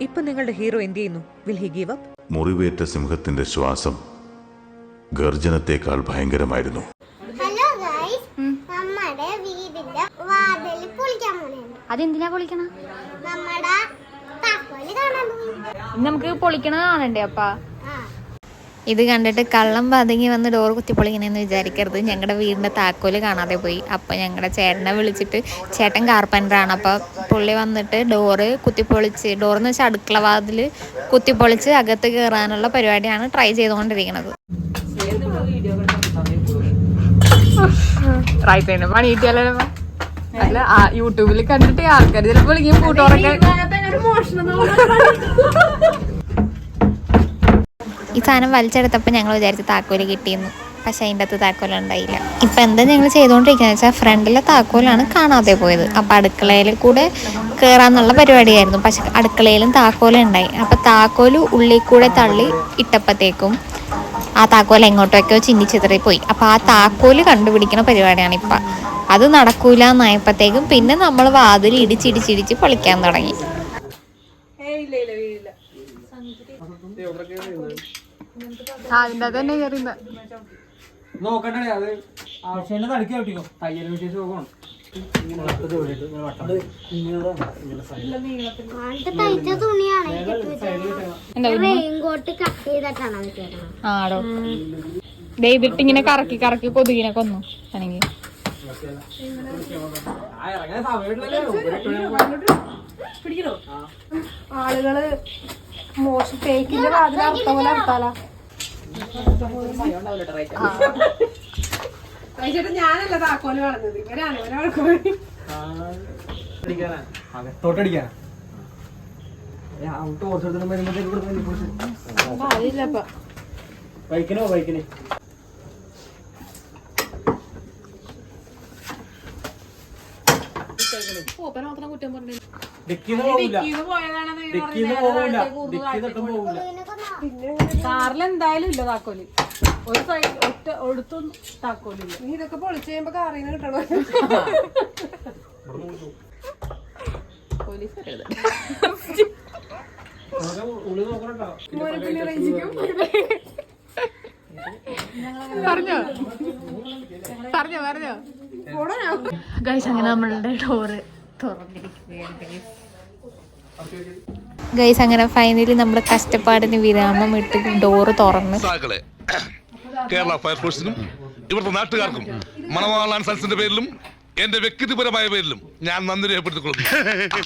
ഇപ്പൊ നിങ്ങളുടെ ഹീറോ എന്ത് ചെയ്യുന്നു? വിൽ ഹി ഗീവ് അപ്പ് മുറിവേറ്റ സിംഹത്തിന്റെ ശ്വാസം ഗർജനത്തെക്കാൾ ഭയങ്കരമായിരുന്നു. ഹലോ ഗൈസ് നമ്മുടെ വീടിന്റെ വാതിൽ പൊളിക്കാൻ പോണേണ് അതെന്തിനാ പൊളിക്കണ? നമ്മുടെ താക്കോൽ കാണാൻ പോയി ഇന്ന് നമുക്ക് പൊളിക്കണ കാണണ്ടേ അപ്പാ? ഇത് കണ്ടിട്ട് കള്ളം പതുങ്ങി വന്ന് ഡോർ കുത്തി പൊളിക്കണമെന്ന് വിചാരിക്കരുത്. ഞങ്ങളുടെ വീടിന്റെ താക്കോൽ കാണാതെ പോയി. അപ്പോൾ ഞങ്ങളുടെ ചേട്ടനെ വിളിച്ചിട്ട് ചേട്ടൻ കാർപ്പന്ററാണ് അപ്പോൾ പുള്ളി വന്നിട്ട് ഡോറ് കുത്തിപ്പൊളിച്ച് ഡോറെന്ന് വെച്ചാൽ അടുക്കള വാതിൽ കുത്തിപ്പൊളിച്ച് അകത്ത് കയറാനുള്ള പരിപാടിയാണ് ട്രൈ ചെയ്തുകൊണ്ടിരിക്കുന്നത് ട്രൈ ചെയ്യണം പണി കിട്ടിയാലോ അല്ല യൂട്യൂബിൽ കണ്ടിട്ട് ആൾക്കാർ ചിലപ്പോൾ വിളിക്കും കൂട്ടുകാരൊക്കെ. ഈ സാധനം വലിച്ചെടുത്തപ്പോൾ ഞങ്ങൾ വിചാരിച്ച താക്കോൽ കിട്ടിയെന്ന്. പക്ഷെ അതിന്റെ അകത്ത് താക്കോലുണ്ടായില്ല ഇപ്പം എന്താ ഞങ്ങൾ ചെയ്തുകൊണ്ടിരിക്കുന്നത് വെച്ചാൽ ഫ്രണ്ടിലെ താക്കോലാണ് കാണാതെ പോയത്. അപ്പം അടുക്കളയിൽ കൂടെ കയറാന്നുള്ള പരിപാടിയായിരുന്നു. പക്ഷെ അടുക്കളയിലും താക്കോലുണ്ടായി അപ്പം താക്കോൽ ഉള്ളിൽ കൂടെ തള്ളി ഇട്ടപ്പോഴത്തേക്കും ആ താക്കോൽ ചിന്നിച്ചിതറി പോയി. അപ്പം ആ താക്കോൽ കണ്ടുപിടിക്കുന്ന പരിപാടിയാണ് ഇപ്പം. അത് നടക്കൂല എന്നായപ്പോഴത്തേക്കും പിന്നെ നമ്മൾ വാതിൽ ഇടിച്ചിടിച്ചിടിച്ച് പൊളിക്കാൻ തുടങ്ങി. അതിന്റെ അത് തന്നെ കയറിയുന്നത് നോക്കണ്ടേ അത്? ആവശ്യം തടുക്കി ഔട്ടിക്കോ തയ്യൽ മെഷീൻ സുഖമാണ്. ആണ്ട് തയ്ച്ച തുണിയാണ് റെയിൻകോട്ട് കട്ട് ചെയ്തിട്ടാണ് വെച്ചേക്കണം ആടോ. ദേ ഇതിട്ട് ഇങ്ങനെ കറക്കി കറക്കി കൊതുകിനെ കൊന്നു ആണെങ്കിൽ സമയമില്ലല്ലോ. ആളുകൾ മോശം ഫേക്കിന്റെ വാതിൽ അർത്ഥം പോലെ അർത്ഥാല ചേട്ടാ ഞാനല്ല താക്കോൽ കളഞ്ഞത് ഇവരാണ് അടിക്കാനാ? അകത്തോട്ടടിക്കാനാ? ബൈക്കിനോ ബൈക്കിന്. ഓപ്പന മാത്രം കുറ്റം പറഞ്ഞു ഡിക്കിന്ന് ഡിക്കിന്നിട്ടും പോവില്ല കാറിൽ എന്തായാലും ഇല്ല താക്കോൽ. ഒരു സൈഡ് ഒറ്റ ഒടുത്തും താക്കോലില്ല. നീ ഇതൊക്കെ പൊളിച്ച് കഴിയുമ്പോ കാറിന്ന് കിട്ടണോ? പോലീസ് പറഞ്ഞോ? പറഞ്ഞോ പറഞ്ഞോ. ഗൈസ് അങ്ങനെ നമ്മളുടെ ഡോറ് ഗൈസ് അങ്ങനെ ഫൈനലി നമ്മുടെ കഷ്ടപ്പാടിന് വിരാമം ഇട്ട് ഡോറ് തുറന്ന്. കേരള ഫയർഫോഴ്സിനും ഇവിടുത്തെ നാട്ടുകാർക്കും മണവാളാൻ സൽസിന്റെ പേരിലും എന്റെ വ്യക്തിപരമായ പേരിലും ഞാൻ നന്ദി രേഖപ്പെടുത്തിക്കൊള്ളുന്നു.